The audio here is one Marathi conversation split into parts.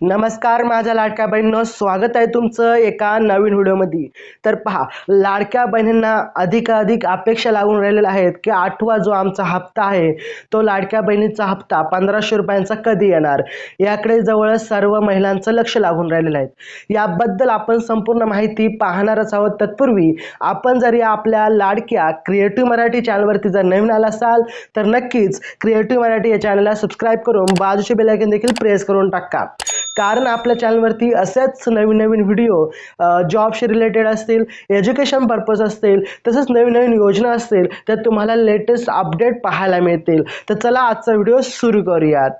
नमस्कार माझ्या लाडक्या बहिणींनो स्वागत आहे तुमचं एका नवीन व्हिडिओमध्ये. तर पहा लाडक्या बहिणींना अधिकाधिक अपेक्षा लागून राहिलेल्या आहेत की आठवा जो आमचा हप्ता आहे तो लाडक्या बहिणीचा हप्ता पंधराशे रुपयांचा कधी येणार? याकडे जवळ सर्व महिलांचं लक्ष लागून राहिलेलं आहे. याबद्दल आपण संपूर्ण माहिती पाहणारच आहोत. तत्पूर्वी आपण जर या आपल्या लाडक्या क्रिएटिव्ह मराठी चॅनलवरती जर नवीन आला असाल तर नक्कीच क्रिएटिव्ह मराठी या चॅनलला सबस्क्राईब करून बाजूचे बेलायकन देखील प्रेस करून टाका. कारण आपल्या चॅनलवरती असेच नवीन नवीन व्हिडिओ जॉबशी रिलेटेड असतील एज्युकेशन पर्पज असतील तसंच नवीन नवीन योजना असतील तर तुम्हाला लेटेस्ट अपडेट पाहायला मिळतील. तर चला आजचा व्हिडिओ सुरू करूयात.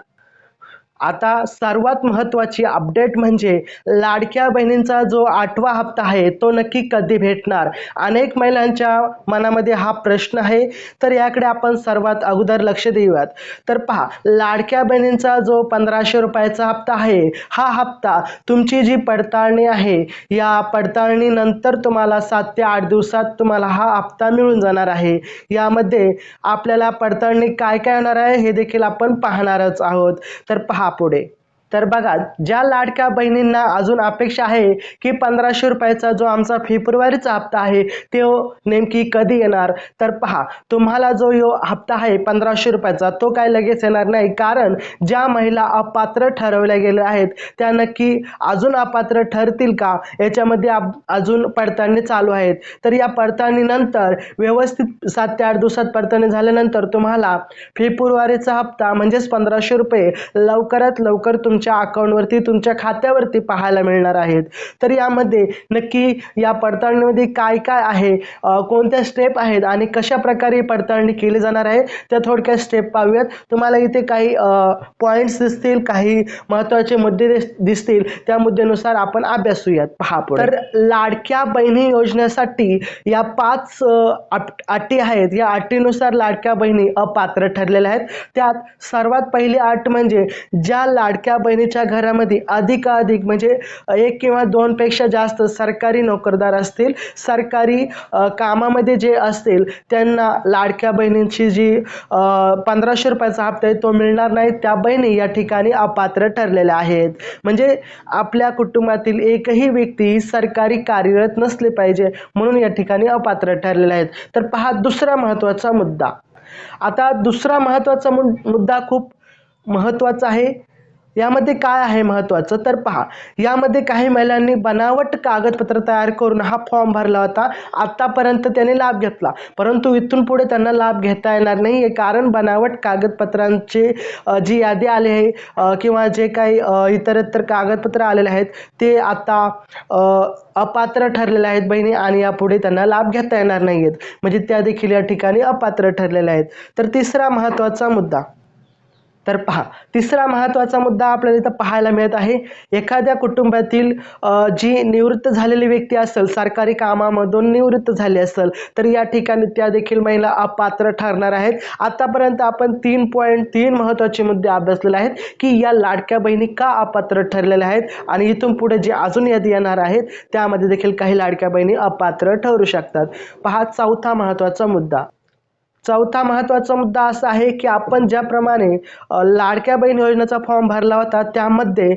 आता सर्वात महत्त्वाची अपडेट म्हणजे लाडक्या बहिणींचा जो आठवा हप्ता आहे तो नक्की कधी भेटणार? अनेक महिलांच्या मनामध्ये हा प्रश्न आहे. तर याकडे आपण सर्वात अगोदर लक्ष देऊयात. तर पहा लाडक्या बहिणींचा जो पंधराशे रुपयाचा हप्ता आहे हा हप्ता तुमची जी पडताळणी आहे या पडताळणीनंतर तुम्हाला सात ते आठ दिवसात तुम्हाला हा हप्ता मिळून जाणार आहे. यामध्ये आपल्याला पडताळणी काय काय होणार आहे हे देखील आपण पाहणारच आहोत. तर पहा पुढे तर बघा ज्या लाडक्या बहिणींना अजून अपेक्षा आहे की पंधराशे रुपयाचा जो आमचा फेब्रुवारीचा हप्ता आहे तो नेमकी कधी येणार? तर पहा तुम्हाला जो यो हप्ता आहे पंधराशे रुपयाचा तो काय लगेच येणार नाही. कारण ज्या महिला अपात्र ठरवल्या गेल्या आहेत त्या नक्की अजून अपात्र ठरतील का? याच्यामध्ये अजून पडताळणी चालू आहेत. तर या पडताळणीनंतर व्यवस्थित सात ते आठ दिवसात पडताळणी झाल्यानंतर तुम्हाला फेब्रुवारीचा हप्ता म्हणजेच पंधराशे रुपये लवकरात लवकर तुम तुमच्या अकाउंटवरती तुमच्या खात्यावरती पाहायला मिळणार आहेत. तर यामध्ये नक्की या पडताळणीमध्ये काय काय आहे कोणत्या स्टेप आहेत आणि कशा प्रकारे पडताळणी केली जाणार आहे त्या थोडक्यात स्टेप पाहूयात. तुम्हाला इथे काही पॉईंट्स दिसतील काही महत्त्वाचे मुद्दे दिसतील त्या मुद्द्यानुसार आपण अभ्यासूयात पहा तर लाडक्या बहिणी योजनेसाठी या पाच अटी आहेत. या अटीनुसार लाडक्या बहिणी अपात्र ठरलेल्या आहेत. त्यात सर्वात पहिली अट म्हणजे ज्या लाडक्या बहिणीच्या घरामध्ये अधिकाधिक म्हणजे एक किंवा दोनपेक्षा जास्त सरकारी नोकरदार असतील सरकारी कामामध्ये जे असतील त्यांना लाडक्या बहिणींची जी पंधराशे रुपयाचा हप्ता आहे तो मिळणार नाही. त्या बहिणी या ठिकाणी अपात्र ठरलेल्या आहेत. म्हणजे आपल्या कुटुंबातील एकही व्यक्ती सरकारी कार्यरत नसले पाहिजे म्हणून या ठिकाणी अपात्र ठरलेले आहेत. तर पहा दुसरा महत्त्वाचा मुद्दा. आता दुसरा महत्त्वाचा मुद्दा खूप महत्त्वाचा आहे. यामध्ये काय आहे महत्त्वाचं? तर पहा यामध्ये काही महिलांनी बनावट कागदपत्र तयार करून हा फॉर्म भरला होता. आत्तापर्यंत त्यांनी लाभ घेतला. परंतु इथून पुढे त्यांना लाभ घेता येणार नाही आहे कारण बनावट कागदपत्रांचे जी यादी आली आहे किंवा जे काही इतरत्र कागदपत्र आलेले आहेत ते आता अपात्र ठरलेले आहेत बहिणी आणि यापुढे त्यांना लाभ घेता येणार नाही आहेत म्हणजे त्या देखील या ठिकाणी अपात्र ठरलेल्या आहेत. तर तिसरा महत्त्वाचा मुद्दा. तर पहा तिसरा महत्त्वाचा मुद्दा आपल्याला इथं पाहायला मिळत आहे. एखाद्या कुटुंबातील जी निवृत्त झालेली व्यक्ती असेल सरकारी कामामधून निवृत्त झाली असेल तर या ठिकाणी त्या देखील महिला अपात्र ठरणार आहेत. आतापर्यंत आपण तीन पॉईंट तीन महत्त्वाचे मुद्दे अभ्यासलेले आहेत की या लाडक्या बहिणी का अपात्र ठरलेल्या आहेत आणि इथून पुढे जे अजून यादी येणार आहेत त्यामध्ये देखील काही लाडक्या बहिणी अपात्र ठरू शकतात. पहा चौथा महत्त्वाचा मुद्दा. चौथा महत्त्वाचा मुद्दा असा आहे की आपण ज्याप्रमाणे लाडक्या बहीण योजनेचा फॉर्म भरला होता त्यामध्ये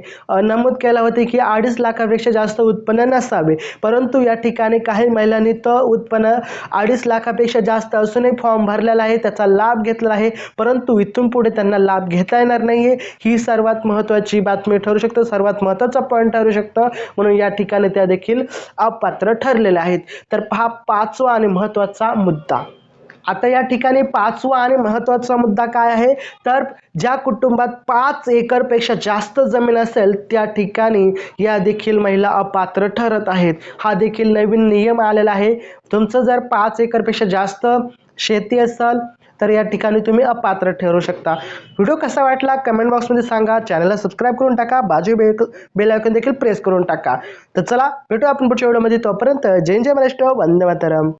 नमूद केलं होते की अडीच लाखापेक्षा जास्त उत्पन्न नसावे. परंतु या ठिकाणी काही महिलांनी तर उत्पन्न अडीच लाखापेक्षा जास्त असूनही फॉर्म भरलेला आहे त्याचा लाभ घेतला आहे. परंतु इथून पुढे त्यांना लाभ घेता येणार नाही आहे ही सर्वात महत्त्वाची बातमी ठरू शकतं सर्वात महत्त्वाचा पॉईंट ठरू शकतं. म्हणून या ठिकाणी त्या देखील अपात्र ठरलेल्या आहेत. तर हा पाचवा आणि महत्त्वाचा मुद्दा. आता या ठिकाणी पाचवा आणि महत्त्वाचा मुद्दा काय आहे? तर ज्या कुटुंबात पाच एकरपेक्षा जास्त जमीन असेल त्या ठिकाणी या देखील महिला अपात्र ठरत आहेत. हा देखील नवीन नियम आलेला आहे. तुमचं जर पाच एकरपेक्षा जास्त शेती असेल तर या ठिकाणी तुम्ही अपात्र ठरू शकता. व्हिडिओ कसा वाटला कमेंट बॉक्समध्ये सांगा. चॅनलला सबस्क्राईब करून टाका. बाजू बेल बेल आयकॉन देखील प्रेस करून टाका. तर चला भेटू आपण पुढच्या व्हिडिओमध्ये. तोपर्यंत जय जय महाराष्ट्र. वंदे मातरम.